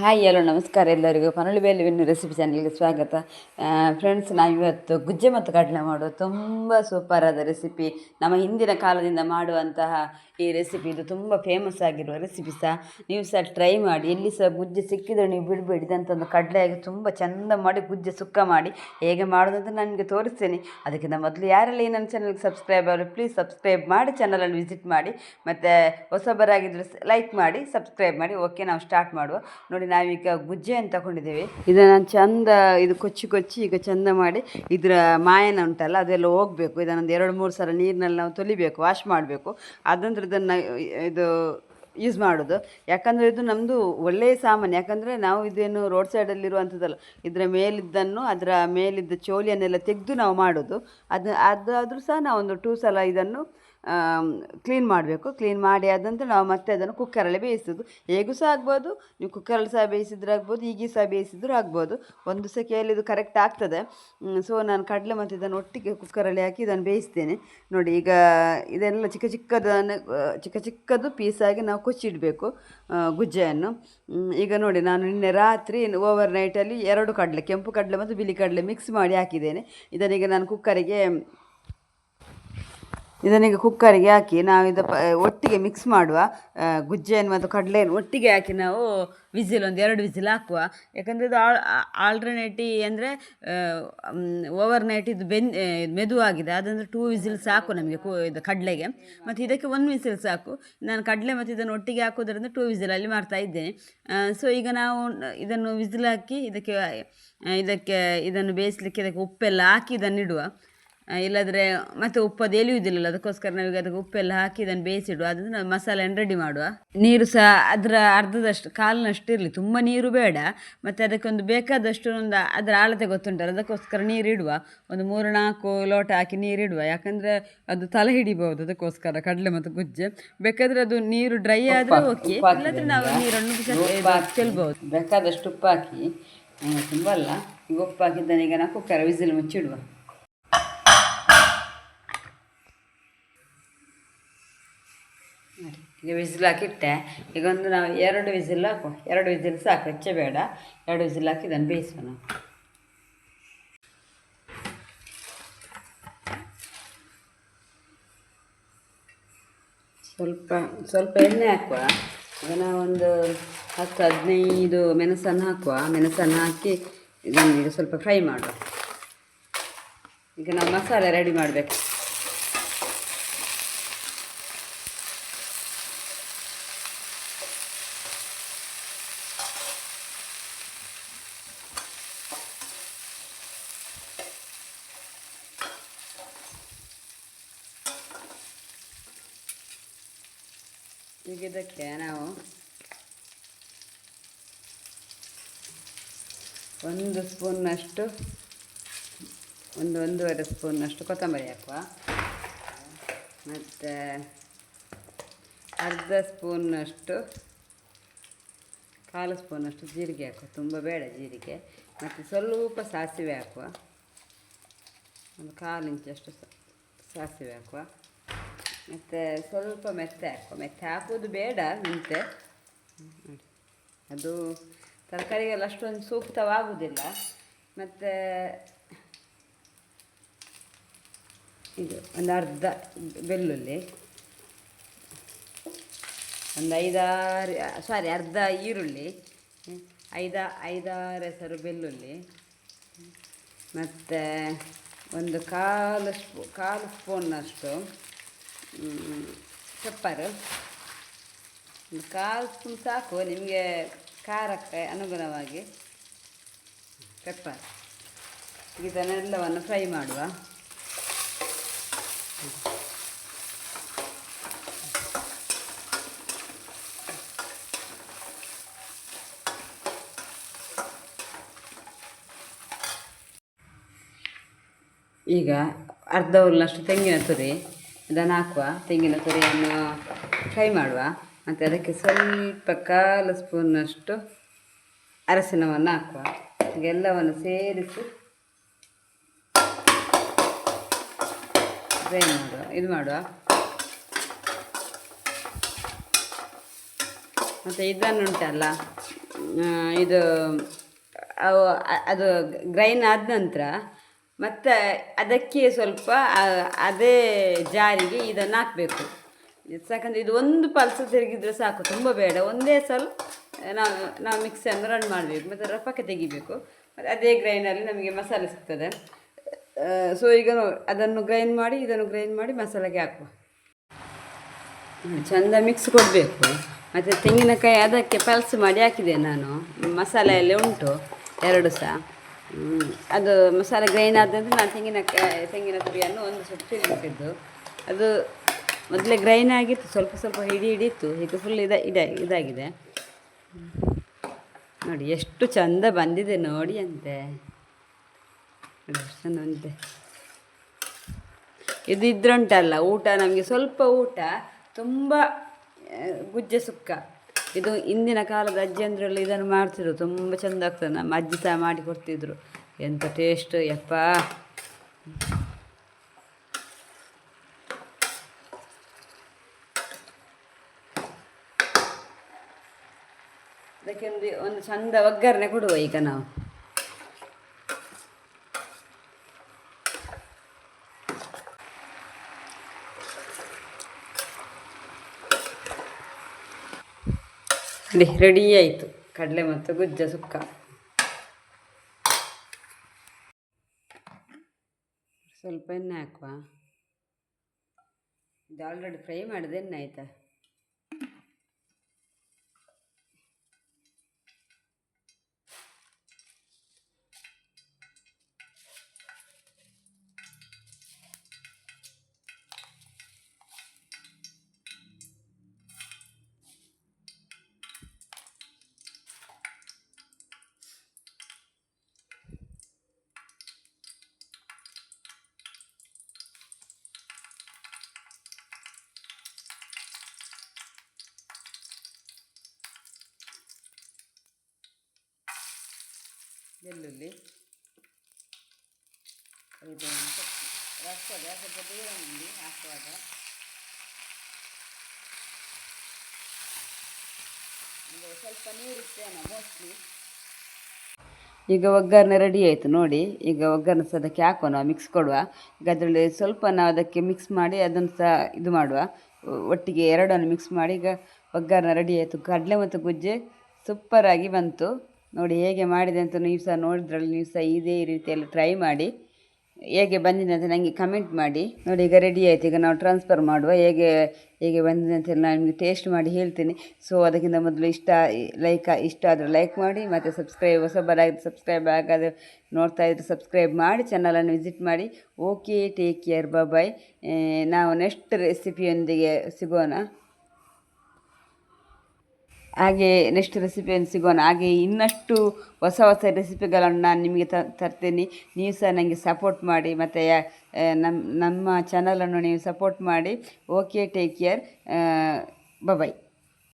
Hi hello, ನಮಸ್ಕಾರ ಎಲ್ಲರಿಗೂ. ಪನೊಳಿ ಬೇಲುವಿನ recipe ಚಾನಲ್ಗೆ ಸ್ವಾಗತ. ಫ್ರೆಂಡ್ಸ್ ನಾವಿವತ್ತು ಗುಜ್ಜೆ ಮತ್ತು ಕಡಲೆ ಮಾಡುವ ತುಂಬ ಸೂಪರಾದ ರೆಸಿಪಿ ನಮ್ಮ ಹಿಂದಿನ ಕಾಲದಿಂದ ಮಾಡುವಂತಹ ಈ ರೆಸಿಪಿ ಇದು ತುಂಬ ಫೇಮಸ್ ಆಗಿರುವ ರೆಸಿಪಿ ಸಹ ನೀವು ಸಹ ಟ್ರೈ ಮಾಡಿ. ಎಲ್ಲಿ ಸಹ ಗುಜ್ಜೆ ಸಿಕ್ಕಿದ್ರೆ ನೀವು ಬಿಡಬೇಡಿ. ಕಡಲೆ ಕಡಲೆಯಾಗಿ ತುಂಬ ಚೆಂದ ಮಾಡಿ, ಗುಜ್ಜೆ ಸುಕ್ಕ ಮಾಡಿ ಹೇಗೆ ಮಾಡೋದಂತ ನನಗೆ ತೋರಿಸ್ತೇನೆ. ಅದಕ್ಕಿಂತ ಮೊದಲು ಯಾರೆಲ್ಲ ಈ ನನ್ನ ಚಾನಲ್ಗೆ ಸಬ್ಸ್ಕ್ರೈಬ್ ಆದರೆ ಪ್ಲೀಸ್ ಸಬ್ಸ್ಕ್ರೈಬ್ ಮಾಡಿ ಚಾನಲನ್ನು ವಿಸಿಟ್ ಮಾಡಿ. ಮತ್ತು ಹೊಸಬರಾಗಿದ್ದರೆ ಲೈಕ್ ಮಾಡಿ ಸಬ್ಸ್ಕ್ರೈಬ್ ಮಾಡಿ. ಓಕೆ ನಾವು ಸ್ಟಾರ್ಟ್ ಮಾಡುವ. ನೋಡಿ ನಾವೀಗ ಗುಜ್ಜೆಯನ್ನು ತಗೊಂಡಿದ್ದೇವೆ. ಇದನ್ನು ಚಂದ ಇದು ಕೊಚ್ಚಿ ಕೊಚ್ಚಿ ಈಗ ಚಂದ ಮಾಡಿ ಇದರ ಮಾಯನ ಉಂಟಲ್ಲ, ಅದೆಲ್ಲ ಹೋಗಬೇಕು. ಇದನ್ನೊಂದು ಎರಡು ಮೂರು ಸಲ ನೀರಿನಲ್ಲಿ ನಾವು ತೊಲಿಬೇಕು ವಾಶ್ ಮಾಡಬೇಕು. ಅದಂದ್ರೆ ಇದನ್ನು ಇದು ಯೂಸ್ ಮಾಡೋದು. ಯಾಕಂದರೆ ಇದು ನಮ್ಮದು ಒಳ್ಳೆಯ ಸಾಮಾನು ಯಾಕಂದರೆ ನಾವು ಇದೇನು ರೋಡ್ ಸೈಡಲ್ಲಿರುವಂಥದ್ದಲ್ಲ ಇದರ ಮೇಲಿದ್ದನ್ನು ಅದರ ಮೇಲಿದ್ದ ಚೋಲಿಯನ್ನೆಲ್ಲ ತೆಗೆದು ನಾವು ಮಾಡೋದು. ಅದು, ಅದಾದರೂ ಸಹ ನಾವು ಒಂದು ಟೂ ಸಲ ಇದನ್ನು ಕ್ಲೀನ್ ಮಾಡಬೇಕು. ಕ್ಲೀನ್ ಮಾಡಿ ಆದಂತರ ನಾವು ಮತ್ತೆ ಅದನ್ನು ಕುಕ್ಕರಲ್ಲಿ ಬೇಯಿಸೋದು. ಹೇಗೂ ಸಹ ಆಗ್ಬೋದು. ನೀವು ಕುಕ್ಕರಲ್ಲಿ ಸಹ ಬೇಯಿಸಿದ್ರೆ ಆಗ್ಬೋದು, ಹೀಗೆ ಸಹ ಬೇಯಿಸಿದ್ರೂ ಆಗ್ಬೋದು. ಒಂದು ಸೆಕೆಯಲ್ಲಿ ಇದು ಕರೆಕ್ಟ್ ಆಗ್ತದೆ. ಸೊ ನಾನು ಕಡಲೆ ಮತ್ತು ಇದನ್ನು ಒಟ್ಟಿಗೆ ಕುಕ್ಕರಲ್ಲಿ ಹಾಕಿ ಇದನ್ನು ಬೇಯಿಸ್ತೇನೆ. ನೋಡಿ, ಈಗ ಇದೆಲ್ಲ ಚಿಕ್ಕ ಚಿಕ್ಕದನ್ನು ಚಿಕ್ಕ ಚಿಕ್ಕದು ಪೀಸಾಗಿ ನಾವು ಕೊಚ್ಚಿಡಬೇಕು ಗುಜ್ಜೆಯನ್ನು. ಈಗ ನೋಡಿ, ನಾನು ನಿನ್ನೆ ರಾತ್ರಿ ಓವರ್ ನೈಟಲ್ಲಿ ಎರಡು ಕಡಲೆ, ಕೆಂಪು ಕಡಲೆ ಮತ್ತು ಬಿಳಿ ಕಡಲೆ ಮಿಕ್ಸ್ ಮಾಡಿ ಹಾಕಿದ್ದೇನೆ. ಇದನ್ನೀಗ ನಾನು ಕುಕ್ಕರಿಗೆ ಇದನ್ನೀಗ ಕುಕ್ಕರಿಗೆ ಹಾಕಿ ನಾವು ಇದು ಒಟ್ಟಿಗೆ ಮಿಕ್ಸ್ ಮಾಡುವ. ಗುಜ್ಜೆಯನ್ನು ಮತ್ತು ಕಡಲೆಯನ್ನು ಒಟ್ಟಿಗೆ ಹಾಕಿ ನಾವು ವಿಸಿಲ್ ಒಂದು ಎರಡು ವಿಸಿಲ್ ಹಾಕುವ. ಯಾಕಂದರೆ ಇದು ಆಲ್ಟರ್ನೇಟಿ ಅಂದರೆ ಓವರ್ ನೈಟ್ ಇದು ಬೆನ್ ಮೆದುವಾಗಿದೆ. ಅದಂದರೆ ಟೂ ವಿಸಿಲ್ ಸಾಕು ನಮಗೆ ಕು, ಇದು ಕಡಲೆಗೆ. ಮತ್ತು ಇದಕ್ಕೆ ಒಂದು ವಿಸಿಲ್ ಸಾಕು. ನಾನು ಕಡಲೆ ಮತ್ತು ಇದನ್ನು ಒಟ್ಟಿಗೆ ಹಾಕೋದ್ರಿಂದ ಟೂ ವಿಸಿಲಲ್ಲಿ ಮಾಡ್ತಾ ಇದ್ದೇನೆ. ಸೊ ಈಗ ನಾವು ಇದನ್ನು ವಿಸಿಲ್ ಹಾಕಿ ಇದಕ್ಕೆ ಇದಕ್ಕೆ, ಇದನ್ನು ಬೇಯಿಸಲಿಕ್ಕೆ ಇದಕ್ಕೆ ಉಪ್ಪೆಲ್ಲ ಹಾಕಿ ಇದನ್ನು ಇಡುವ ಇಲ್ಲದ್ರೆ ಮತ್ತೆ ಉಪ್ಪು ಅದು ಎಲಿಯುವುದಿಲ್ಲ ಅದಕ್ಕೋಸ್ಕರ ನಾವೀಗ ಅದಕ್ಕೆ ಉಪ್ಪೆಲ್ಲ ಹಾಕಿ ಇದನ್ನು ಬೇಯಿಸಿಡುವ. ಅದನ್ನು ಮಸಾಲೆಯನ್ನು ರೆಡಿ ಮಾಡುವ. ನೀರು ಸಹ ಅದರ ಅರ್ಧದಷ್ಟು ಕಾಲಿನಷ್ಟು ಇರಲಿ. ತುಂಬ ನೀರು ಬೇಡ. ಮತ್ತು ಅದಕ್ಕೊಂದು ಬೇಕಾದಷ್ಟು ಒಂದು ಅದರ ಆಳತೆ ಗೊತ್ತುಂಟಲ್ಲ ಅದಕ್ಕೋಸ್ಕರ ನೀರಿಡುವ. ಒಂದು ಮೂರು ನಾಲ್ಕು ಲೋಟ ಹಾಕಿ ನೀರಿಡುವ. ಇಡುವ ಯಾಕಂದರೆ ಅದು ತಲೆ ಹಿಡಿಬಹುದು ಅದಕ್ಕೋಸ್ಕರ ಕಡಲೆ ಮತ್ತು ಗುಜ್ಜೆ. ಬೇಕಾದರೆ ಅದು ನೀರು ಡ್ರೈ ಆದರೆ ಓಕೆ ಇಲ್ಲದ್ರೆ ನಾವು ನೀರನ್ನು ಚೆಲ್ಬಹುದು. ಬೇಕಾದಷ್ಟು ಉಪ್ಪು ಹಾಕಿ ತುಂಬ ಅಲ್ಲ. ಈಗ ಉಪ್ಪು ಹಾಕಿದ್ದಾನೆ ಈಗ ನಾವು ಕುಕ್ಕರ್ ವಿಸಿಲ್ ಮುಚ್ಚಿಡುವ. ಈಗ ವಿಸಿಲ್ ಹಾಕಿಟ್ಟೆ. ಈಗ ಒಂದು ನಾವು ಎರಡು ವಿಸಿಲ್ ಹಾಕು. ಎರಡು ವಿಸಿಲ್ ಸಾಕು, ಹೆಚ್ಚೆ ಬೇಡ. ಎರಡು ವಿಸಿಲ್ ಹಾಕಿ ಇದನ್ನು ಬೇಯಿಸೋಣ. ಸ್ವಲ್ಪ ಸ್ವಲ್ಪ ಎಣ್ಣೆ ಹಾಕುವ. ಈಗ ಒಂದು ಹತ್ತು, ಹದಿನೈದು ಮೆಣಸನ್ನು ಹಾಕುವ. ಮೆಣಸನ್ನು ಹಾಕಿ ಇದನ್ನು ಈಗ ಸ್ವಲ್ಪ ಫ್ರೈ ಮಾಡುವ. ಈಗ ನಾವು ಮಸಾಲೆ ರೆಡಿ ಮಾಡಬೇಕು. ಈಗ ಇದಕ್ಕೆ ನಾವು ಒಂದು ಸ್ಪೂನ್ನಷ್ಟು ಒಂದು ಒಂದೂವರೆ ಸ್ಪೂನ್ನಷ್ಟು ಕೊತ್ತಂಬರಿ ಹಾಕುವ. ಮತ್ತು ಅರ್ಧ ಸ್ಪೂನ್ನಷ್ಟು ಕಾಲು ಸ್ಪೂನಷ್ಟು ಜೀರಿಗೆ ಹಾಕುವ, ತುಂಬ ಬೇಡ ಜೀರಿಗೆ. ಮತ್ತು ಸ್ವಲ್ಪ ಸಾಸಿವೆ ಹಾಕುವ. ಒಂದು ಕಾಲು ಇಂಚಷ್ಟು ಸಾಸಿವೆ ಹಾಕುವ. ಮತ್ತು ಸ್ವಲ್ಪ ಮೆತ್ತೆ ಹಾಕುವ. ಮೆತ್ತೆ ಹಾಕೋದು ಬೇಡ ಮೆಂತೆ ಅದು ತರಕಾರಿಗೆಲ್ಲ ಅಷ್ಟೊಂದು ಸೂಕ್ತವಾಗುವುದಿಲ್ಲ. ಮತ್ತು ಇದು ಒಂದು ಅರ್ಧ ಬೆಳ್ಳುಳ್ಳಿ. ಒಂದು ಐದಾರು ಸಾರಿ ಅರ್ಧ ಈರುಳ್ಳಿ, ಐದ, ಐದಾರು ಹೆಸರು ಬೆಳ್ಳುಳ್ಳಿ. ಮತ್ತು ಒಂದು ಕಾಲು ಸ್ಪೂ, ಕಾಲು ಸ್ಪೂನ್ನಷ್ಟು ಪೆಪ್ಪರು ಒಂದು ಕಾಲು ಸ್ಪೂನ್ ಸಾಕು, ನಿಮಗೆ ಖಾರಕ್ಕೆ ಅನುಗುಣವಾಗಿ ಪೆಪ್ಪರ್ ಇದನ್ನೆಲ್ಲವನ್ನು ಫ್ರೈ ಮಾಡುವ. ಈಗ ಅರ್ಧ ಉಳ್ಳಷ್ಟು ತೆಂಗಿನ ತುರಿ. ಇದನ್ನು ಹಾಕುವ, ತೆಂಗಿನ ತುರಿಯನ್ನು ಫ್ರೈ ಮಾಡುವ. ಮತ್ತು ಅದಕ್ಕೆ ಸ್ವಲ್ಪ ಕಾಲು ಸ್ಪೂನಷ್ಟು ಅರಸಿನವನ್ನು ಹಾಕುವ. ಎಲ್ಲವನ್ನು ಸೇರಿಸಿ ಫ್ರೈ ಮಾಡುವ, ಇದು ಮಾಡುವ. ಮತ್ತು ಇದನ್ನುಂಟಲ್ಲ ಇದು ಅವು ಅದು ಗ್ರೈನ್ ಆದ ನಂತರ ಮತ್ತು ಅದಕ್ಕೆ ಸ್ವಲ್ಪ ಅದೇ ಜಾರಿಗೆ ಇದನ್ನು ಹಾಕಬೇಕು. ಯಾಕಂದರೆ ಇದು ಒಂದು ಪಲ್ಸ ತಿರುಗಿದ್ರೆ ಸಾಕು, ತುಂಬ ಬೇಡ. ಒಂದೇ ಸಲ ನಾವು ನಾವು ಮಿಕ್ಸಿಯನ್ನು ರನ್ ಮಾಡಬೇಕು. ಮತ್ತು ರಫಕ್ಕೆ ತೆಗಿಬೇಕು. ಮತ್ತು ಅದೇ ಗ್ರೈನಲ್ಲಿ ನಮಗೆ ಮಸಾಲೆ ಸಿಗ್ತದೆ. ಸೊ ಈಗ ಅದನ್ನು ಗ್ರೈಂಡ್ ಮಾಡಿ, ಇದನ್ನು ಗ್ರೈಂಡ್ ಮಾಡಿ ಮಸಾಲೆಗೆ ಹಾಕುವ. ಚೆಂದ ಮಿಕ್ಸ್ ಕೊಡಬೇಕು. ಮತ್ತು ತೆಂಗಿನಕಾಯಿ ಅದಕ್ಕೆ ಪಲ್ಸ್ ಮಾಡಿ ಹಾಕಿದೆ ನಾನು. ಮಸಾಲೆಯಲ್ಲಿ ಉಂಟು, ಎರಡು ಸಹ. ಅದು ಮಸಾಲೆ ಗ್ರೈನ್ ಆದಂದ್ರೆ ನಾನು ತೆಂಗಿನಕಾಯಿ ತೆಂಗಿನ ತುರಿಯನ್ನು ಒಂದು ಸ್ವಲ್ಪ ತಿರುಗಿಟ್ಟಿದ್ದು ಅದು ಮೊದಲೇ ಗ್ರೈನ್ ಆಗಿತ್ತು, ಸ್ವಲ್ಪ ಸ್ವಲ್ಪ ಹಿಡಿ ಹಿಡಿಯಿತ್ತು. ಈಗ ಫುಲ್ ಇದ ಇದ, ಇದಾಗಿದೆ. ನೋಡಿ ಎಷ್ಟು ಚಂದ ಬಂದಿದೆ ನೋಡಿ ಅಂತೆ. ಬಂದಿದೆ. ಇದು ಇದ್ರುಂಟಲ್ಲ ಊಟ, ನಮಗೆ ಸ್ವಲ್ಪ ಊಟ, ತುಂಬ ಗುಜ್ಜೆ ಸುಕ್ಕ. ಇದು ಇಂದಿನ ಕಾಲದ ಅಜ್ಜಿಯಂದ್ರೆಲ್ಲ ಇದನ್ನು ಮಾಡ್ತಿದ್ರು. ತುಂಬ ಚೆಂದ ಆಗ್ತದೆ. ನಮ್ಮ ಅಜ್ಜಿ ಸಹ ಮಾಡಿ ಕೊಡ್ತಿದ್ರು. ಎಂಥ ಟೇಸ್ಟ್ ಯಪ್ಪ. ಅದಕ್ಕೆ ಒಂದು ಒಂದು ಚಂದ ಒಗ್ಗರಣೆ ಕೊಡುವ ಈಗ ನಾವು. ನೋಡಿ ರೆಡಿ ಆಯಿತು. ಕಡಲೆ ಮತ್ತು ಗುಜ್ಜ ಸುಕ್ಕ. ಸ್ವಲ್ಪ ಎಣ್ಣೆ ಹಾಕುವ? ಇದು ಆಲ್ರೆಡಿ ಫ್ರೈ ಮಾಡಿದೆ ಎಣ್ಣೆ ಆಯಿತಾ? ಇದು ರಸದ, ಸ್ವಲ್ಪ ನೀರಿರ್ತೇನೆ ಮೋಸ್ಟ್ಲಿ ಈಗ ಒಗ್ಗರಣೆ ರೆಡಿ ಆಯಿತು ನೋಡಿ. ಈಗ ಒಗ್ಗರಣೆ ಸಹ ಅದಕ್ಕೆ ಹಾಕೋಣ ಮಿಕ್ಸ್ ಕೊಡುವ. ಈಗ ಅದರಲ್ಲಿ ಸ್ವಲ್ಪ ನಾವು ಅದಕ್ಕೆ ಮಿಕ್ಸ್ ಮಾಡಿ ಅದನ್ನು ಸಹ ಇದು ಮಾಡುವ. ಒಟ್ಟಿಗೆ ಎರಡನ್ನು ಮಿಕ್ಸ್ ಮಾಡಿ, ಈಗ ಒಗ್ಗರಣೆ ರೆಡಿ ಆಯಿತು. ಕಡಲೆ ಮತ್ತು ಗುಜ್ಜೆ ಸೂಪರಾಗಿ ಬಂತು. ನೋಡಿ ಹೇಗೆ ಮಾಡಿದೆ ಅಂತ ನೀವು ಸಹ ನೋಡಿದ್ರಲ್ಲಿ ನೀವು ಸಹ ಇದೇ ರೀತಿಯಲ್ಲಿ ಟ್ರೈ ಮಾಡಿ. ಹೇಗೆ ಬಂದಿದೆ ಅಂತ ನನಗೆ ಕಮೆಂಟ್ ಮಾಡಿ. ನೋಡಿ ಈಗ ರೆಡಿ ಆಯಿತು. ಈಗ ನಾವು ಟ್ರಾನ್ಸ್ಫರ್ ಮಾಡುವ. ಹೇಗೆ ಹೇಗೆ ಬಂದಿದೆ ಅಂತ ನಾನು ನಿಮಗೆ ಟೇಸ್ಟ್ ಮಾಡಿ ಹೇಳ್ತೀನಿ. ಸೊ ಅದಕ್ಕಿಂತ ಮೊದಲು ಇಷ್ಟ ಲೈಕ್ ಇಷ್ಟ ಆದರೆ ಲೈಕ್ ಮಾಡಿ, ಮತ್ತು ಸಬ್ಸ್ಕ್ರೈಬ್ ಹೊಸಬರಾಗಿ ಸಬ್ಸ್ಕ್ರೈಬ್ ಆಗಾದ್ರೆ ನೋಡ್ತಾ ಇದ್ದರೆ ಸಬ್ಸ್ಕ್ರೈಬ್ ಮಾಡಿ ಚಾನಲನ್ನು ವಿಸಿಟ್ ಮಾಡಿ. ಓಕೆ ಟೇಕ್ ಕೇರ್ ಬಾಯ್ ನಾವು ನೆಕ್ಸ್ಟ್ ರೆಸಿಪಿಯೊಂದಿಗೆ ಸಿಗೋಣ. ಹಾಗೆ ನೆಕ್ಸ್ಟ್ ರೆಸಿಪಿಯನ್ನು ಸಿಗೋಣ? ಹಾಗೆ ಇನ್ನಷ್ಟು ಹೊಸ ಹೊಸ ರೆಸಿಪಿಗಳನ್ನು ನಾನು ನಿಮಗೆ ತರ್ತೀನಿ. ನೀವು ಸಹ ನನಗೆ ಸಪೋರ್ಟ್ ಮಾಡಿ, ಮತ್ತು ನಮ್ಮ ನಮ್ಮ ಚಾನಲನ್ನು ನೀವು ಸಪೋರ್ಟ್ ಮಾಡಿ. Okay take care bye